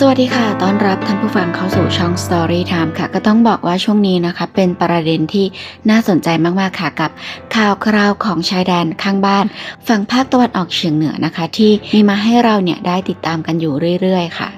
สวัสดีค่ะ ต้อนรับท่านผู้ฟังเข้าสู่ช่อง Story Time ค่ะ ก็ต้องบอกว่าช่วงนี้นะคะ เป็นประเด็นที่น่าสนใจมาก ๆ ค่ะ กับข่าวคราวของชายแดนข้างบ้าน ฝั่งภาคตะวันออกเฉียงเหนือนะคะ ที่มีมาให้เราเนี่ยได้ติดตามกันอยู่เรื่อย ๆ ค่ะ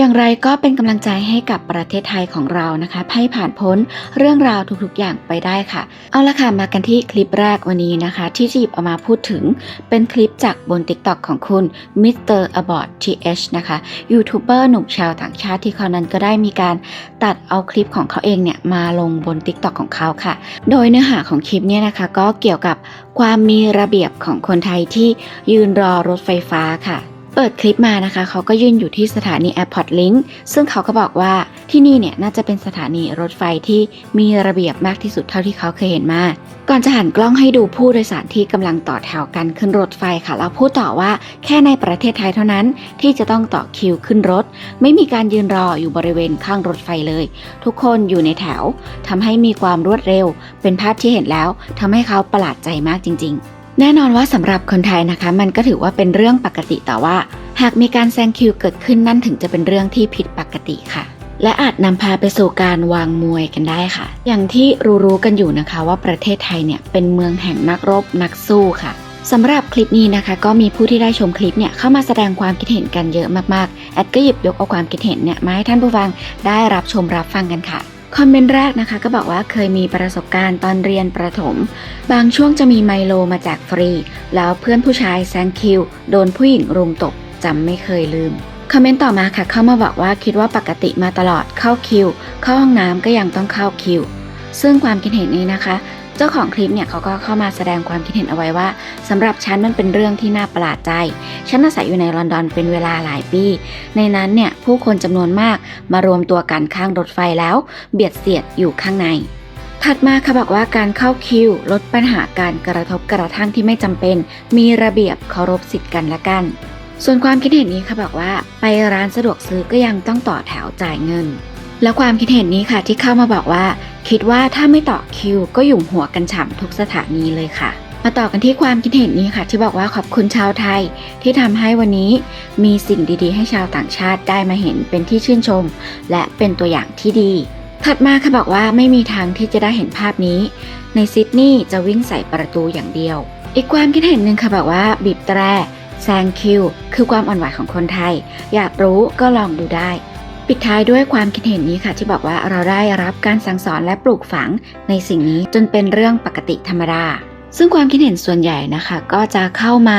อย่างไรก็เป็นกำลังใจให้กับประเทศไทยของเรานะคะให้ผ่านพ้นเรื่องราวทุกๆอย่างไปได้ค่ะ เอาละค่ะมากันที่คลิปแรกวันนี้นะคะ ที่จะหยิบเอามาพูดถึงเป็นคลิปจากบน TikTok ของคุณ Mr. a b o t TH นะคะยูทูบเบอร์หนุ่มชาวต่างชาติที่เขานั้นก็ได้มีการตัดเอาคลิปของเขาเองเนี่ยมาลงบน TikTok ของเขาค่ะ โดยเนื้อหาของคลิปเนี่ยนะคะ ก็เกี่ยวกับความมีระเบียบของคนไทยที่ยืนรอรถไฟฟ้าค่ะ เปิดคลิปมานะคะ เขาก็ยืนอยู่ที่สถานี Airport Link ซึ่งเขาก็บอกว่าที่นี่เนี่ยน่าจะเป็นสถานีรถไฟที่มีระเบียบมากที่สุดเท่าที่เขาเคยเห็นมา ก่อนจะหันกล้องให้ดูผู้โดยสารที่กำลังต่อแถวกันขึ้นรถไฟค่ะแล้วพูดต่อว่าแค่ในประเทศไทยเท่านั้นที่จะต้องต่อคิวขึ้นรถ ไม่มีการยืนรออยู่บริเวณข้างรถไฟเลย ทุกคนอยู่ในแถวทำให้มีความรวดเร็ว เป็นภาพที่เห็นแล้วทำให้เขาประหลาดใจมากจริง ๆแน่นอนว่าสำหรับคนไทยนะคะ มันก็ถือว่าเป็นเรื่องปกติแต่ว่า หากมีการแซงคิวเกิดขึ้นนั่นถึงจะเป็นเรื่องที่ผิดปกติค่ะ และอาจนำพาไปสู่การวางมวยกันได้ค่ะ อย่างที่รู้ๆกันอยู่นะคะว่าประเทศไทยเนี่ยเป็นเมืองแห่งนักรบนักสู้ค่ะสำหรับคลิปนี้นะคะ ก็มีผู้ที่ได้ชมคลิปเนี่ยเข้ามาแสดงความคิดเห็นกันเยอะมากๆแอดก็หยิบยกเอาความคิดเห็นเนี่ยมาให้ท่านผู้ฟังได้รับชมรับฟังกันค่ะคอมเมนต์แรกนะคะก็บอกว่าเคยมีประสบการณ์ตอนเรียนประถม บางช่วงจะมีไมโลมาแจกฟรี แล้วเพื่อนผู้ชายแซงคิว โดนผู้หญิงรุมตบ จำไม่เคยลืม คอมเมนต์ต่อมาค่ะ เข้ามาบอกว่าคิดว่าปกติมาตลอดเข้าคิว เข้าห้องน้ำก็ยังต้องเข้าคิว ซึ่งความคิดเห็นนี้นะคะ เจ้าของคลิปเนี่ยเขาก็เข้ามาแสดงความคิดเห็นเอาไว้ว่าสำหรับฉันมันเป็นเรื่องที่น่าประหลาดใจ ฉันอาศัยอยู่ในลอนดอนเป็นเวลาหลายปี ในนั้นเนี่ยผู้คนจำนวนมากมารวมตัวกันข้างรถไฟแล้ว เบียดเสียดอยู่ข้างในถัดมาค่ะบอกว่าการเข้าคิว ลดปัญหาการกระทบกระทั่งที่ไม่จำเป็น มีระเบียบเคารพสิทธิ์กันและกัน ส่วนความคิดเห็นนี้ค่ะบอกว่า ไปร้านสะดวกซื้อก็ยังต้องต่อแถวจ่ายเงิน แล้วความคิดเห็นนี้ค่ะที่เข้ามาบอกว่า คิดว่าถ้าไม่ต่อคิว ก็หยุ่มหัวกันฉ่ำทุกสถานีเลยค่ะ มาต่อกันที่ความคิดเห็นนี้ค่ะ ที่บอกว่าขอบคุณชาวไทย ที่ทำให้วันนี้มีสิ่งดีๆ ให้ชาวต่างชาติได้มาเห็นเป็นที่ชื่นชม และเป็นตัวอย่างที่ดี ถัดมาค่ะบอกว่าไม่มีทางที่จะได้เห็นภาพนี้ ในซิดนีย์จะวิ่งใส่ประตูอย่างเดียว อีกความคิดเห็นหนึ่งค่ะบอกว่าบีบแตร แซงคิวคือความอ่อนไหวของคนไทย อยากรู้ก็ลองดูได้ ปิดท้ายด้วยความคิดเห็นนี้ค่ะ ที่บอกว่าเราได้รับการสั่งสอนและปลูกฝังในสิ่งนี้จนเป็นเรื่องปกติธรรมดาซึ่งความคิดเห็นส่วนใหญ่นะคะ ก็จะเข้ามา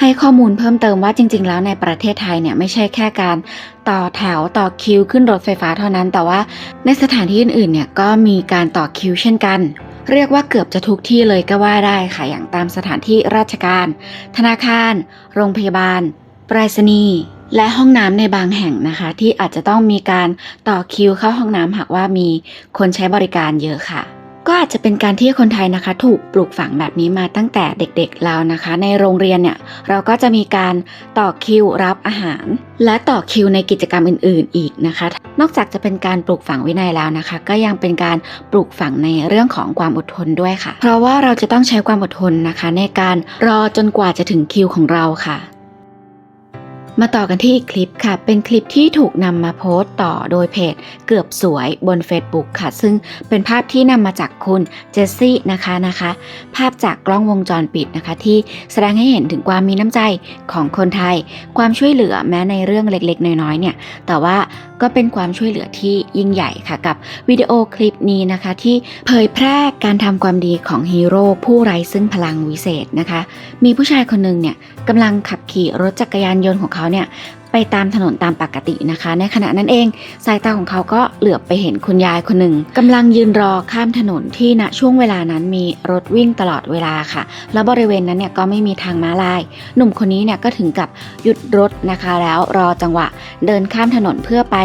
ให้ข้อมูลเพิ่มเติมว่าจริง ๆ แล้วในประเทศไทยเนี่ยไม่ใช่แค่การต่อแถวต่อคิวขึ้นรถไฟฟ้าเท่านั้น แต่ว่าในสถานที่อื่นๆเนี่ยก็มีการต่อคิวเช่นกัน เรียกว่าเกือบจะทุกที่เลยก็ว่าได้ค่ะอย่างตามสถานที่ราชการ ธนาคาร โรงพยาบาลไปรษณีย์และห้องน้ำในบางแห่งนะคะ ที่อาจจะต้องมีการต่อคิวเข้าห้องน้ำหากว่ามีคนใช้บริการเยอะค่ะ ก็อาจจะเป็นการที่คนไทยนะคะ ถูกปลูกฝังแบบนี้มาตั้งแต่เด็กๆแล้วนะคะ ในโรงเรียนเนี่ยเราก็จะมีการต่อคิวรับอาหาร และต่อคิวในกิจกรรมอื่นๆอีกนะคะ นอกจากจะเป็นการปลูกฝังวินัยแล้วนะคะ ก็ยังเป็นการปลูกฝังในเรื่องของความอดทนด้วยค่ะ เพราะว่าเราจะต้องใช้ความอดทนนะคะ ในการรอจนกว่าจะถึงคิวของเราค่ะ มาต่อกันที่อีกคลิปค่ะ เป็นคลิปที่ถูกนำมาโพสต์ต่อโดยเพจเกือบสวยบน Facebook ค่ะ ซึ่งเป็นภาพที่นำมาจากคุณเจสซี่นะคะนะคะ ภาพจากกล้องวงจรปิดนะคะ ที่แสดงให้เห็นถึงความมีน้ำใจของคนไทย ความช่วยเหลือแม้ในเรื่องเล็กๆ น้อยๆเนี่ย แต่ว่าก็เป็นความช่วยเหลือที่ยิ่งใหญ่ค่ะกับวิดีโอคลิปนี้นะคะที่เผยแพร่การทำความดีของฮีโร่ผู้ไร้ซึ่งพลังวิเศษนะคะ มีผู้ชายคนหนึ่งเนี่ยกำลังขับขี่รถจักรยานยนต์ของเขาเนี่ย ไปตามถนนตามปกตินะคะ ในขณะนั้นเอง สายตาของเขาก็เหลือบไปเห็นคุณยายคนหนึ่งกำลังยืนรอข้ามถนนที่ณช่วงเวลานั้นมีรถวิ่งตลอดเวลาค่ะ แล้วบริเวณนั้นเนี่ยก็ไม่มีทางม้าลาย หนุ่มคนนี้เนี่ยก็ถึงกับหยุดรถนะคะ แล้วรอจังหวะเดินข้ามถนนเพื่อไป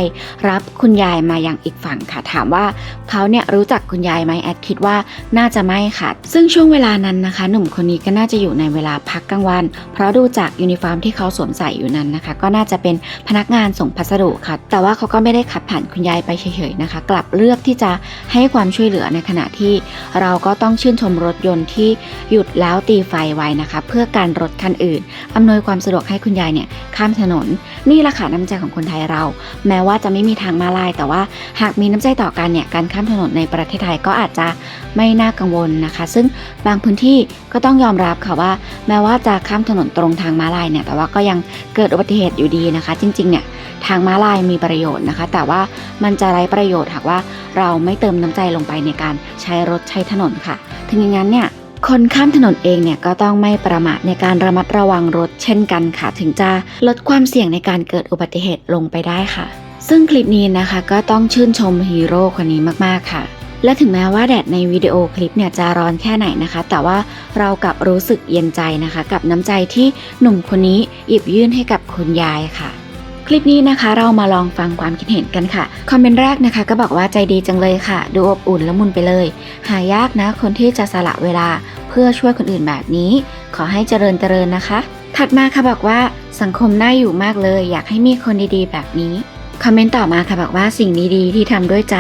รับคุณยายมาอย่างอีกฝั่งค่ะ ถามว่าเขาเนี่ยรู้จักคุณยายไหมแอดคิดว่าน่าจะไม่ค่ะ ซึ่งช่วงเวลานั้นนะคะ หนุ่มคนนี้ก็น่าจะอยู่ในเวลาพักกลางวัน เพราะดูจากยูนิฟอร์มที่เขาสวมใส่อยู่นั้นนะคะ ก็น่าจะจะเป็นพนักงานส่งพัสดุค่ะ แต่ว่าเขาก็ไม่ได้ขับผ่านคุณยายไปเฉยๆนะคะ กลับเลือกที่จะให้ความช่วยเหลือในขณะที่เราก็ต้องชื่นชมรถยนต์ที่หยุดแล้วตีไฟไว้นะคะ เพื่อการรถคันอื่น อำนวยความสะดวกให้คุณยายเนี่ยข้ามถนน นี่แหละค่ะน้ำใจของคนไทยเรา แม้ว่าจะไม่มีทางมาลาย แต่ว่าหากมีน้ำใจต่อกันเนี่ยการข้ามถนนในประเทศไทยก็อาจจะไม่น่ากังวลนะคะ ซึ่งบางพื้นที่ก็ต้องยอมรับค่ะว่า แม้ว่าจะข้ามถนนตรงทางมาลายเนี่ยแต่ว่าก็ยังเกิดอุบัติเหตุอยู่ดีนะคะ จริงๆเนี่ยทางม้าลายมีประโยชน์นะคะ แต่ว่ามันจะไร้ประโยชน์หากว่าเราไม่เติมน้ำใจลงไปในการใช้รถใช้ถนนค่ะ ถึงอย่างนั้นเนี่ยคนข้ามถนนเองเนี่ยก็ต้องไม่ประมาทในการระมัดระวังรถเช่นกันค่ะ ถึงจะลดความเสี่ยงในการเกิดอุบัติเหตุลงไปได้ค่ะ ซึ่งคลิปนี้นะคะก็ต้องชื่นชมฮีโร่คนนี้มากๆค่ะ และถึงแม้ว่าแดดในวิดีโอคลิปเนี่ยจะร้อนแค่ไหนนะคะ แต่ว่าเรากลับรู้สึกเย็นใจนะคะ กับน้ำใจที่หนุ่มคนนี้หยิบยื่นให้กับคุณยายค่ะ คลิปนี้นะคะเรามาลองฟังความคิดเห็นกันค่ะ คอมเมนต์แรกนะคะ ก็บอกว่าใจดีจังเลยค่ะ ดูอบอุ่นและมุนไปเลย หายากนะ คนที่จะสละเวลาเพื่อช่วยคนอื่นแบบนี้ ขอให้เจริญเจริญนะคะ ถัดมาค่ะบอกว่าสังคมน่าอยู่มากเลย อยากให้มีคนดีๆ แบบนี้ คอมเมนต์ต่อมาค่ะบอกว่าสิ่งดีๆที่ทำด้วยใจ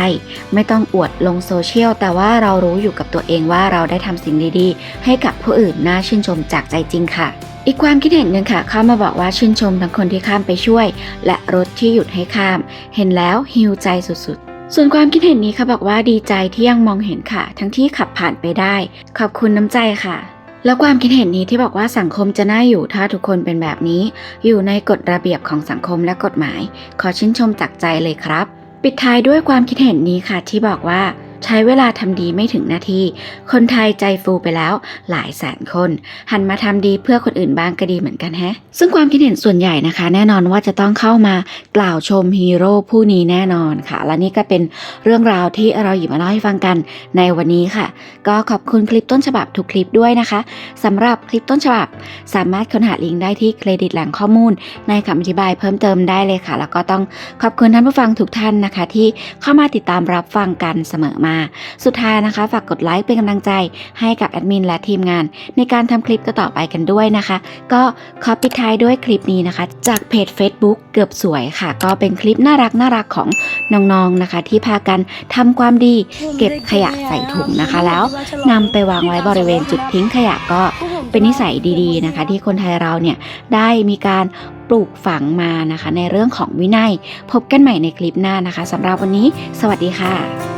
ไม่ต้องอวดลงโซเชียล แต่ว่าเรารู้อยู่กับตัวเองว่าเราได้ทำสิ่งดีๆ ให้กับผู้อื่นน่าชื่นชมจากใจจริงค่ะ อีกความคิดเห็นหนึ่งค่ะ เข้ามาบอกว่าชื่นชมทั้งคนที่ข้ามไปช่วย และรถที่หยุดให้ข้าม เห็นแล้วฮิวใจสุดๆ ส่วนความคิดเห็นนี้ค่ะบอกว่าดีใจที่ยังมองเห็นค่ะ ทั้งที่ขับผ่านไปได้ ขอบคุณน้ำใจค่ะ แล้วความคิดเห็นนี้ที่บอกว่าสังคมจะน่าอยู่ถ้าทุกคนเป็นแบบนี้ อยู่ในกฎระเบียบของสังคมและกฎหมาย ขอชื่นชมจากใจเลยครับ ปิดท้ายด้วยความคิดเห็นนี้ค่ะที่บอกว่า ใช้เวลาทำดีไม่ถึงนาที คนไทยใจฟูไปแล้วหลายแสนคน หันมาทำดีเพื่อคนอื่นบ้างก็ดีเหมือนกันแฮะ ซึ่งความคิดเห็นส่วนใหญ่นะคะ แน่นอนว่าจะต้องเข้ามากล่าวชมฮีโร่ผู้นี้แน่นอนค่ะ และนี่ก็เป็นเรื่องราวที่เราหยิบมาเล่าให้ฟังกันในวันนี้ค่ะ ก็ขอบคุณคลิปต้นฉบับทุกคลิปด้วยนะคะสำหรับคลิปต้นฉบับ สามารถค้นหาลิงก์ได้ที่เครดิตหล่งข้อมูล ในคำอธิบายเพิ่มเติมได้เลยค่ะ แล้วก็ต้องขอบคุณท่านผู้ฟังทุกท่านนะคะ ที่เข้ามาติดตามรับฟังกันเสมอมาสุดท้ายนะคะ ฝากกดไลค์เป็นกำลังใจให้กับแอดมินและทีมงาน ในการทำคลิปต่อไปกันด้วยนะคะ ก็ขอปิดท้ายด้วยคลิปนี้นะคะ จากเพจ Facebook เกือบสวยค่ะ ก็เป็นคลิปน่ารักน่ารักของน้องๆนะคะ ที่พากันทำความดีเก็บขยะใส่ถุงนะคะ แล้วนำไปวางไว้บริเวณจุดทิ้งขยะก็เป็นนิสัยดีๆนะคะ ที่คนไทยเราเนี่ยได้มีการปลูกฝังมานะคะ ในเรื่องของวินัย พบกันใหม่ในคลิปหน้านะคะสำหรับวันนี้ สวัสดีค่ะ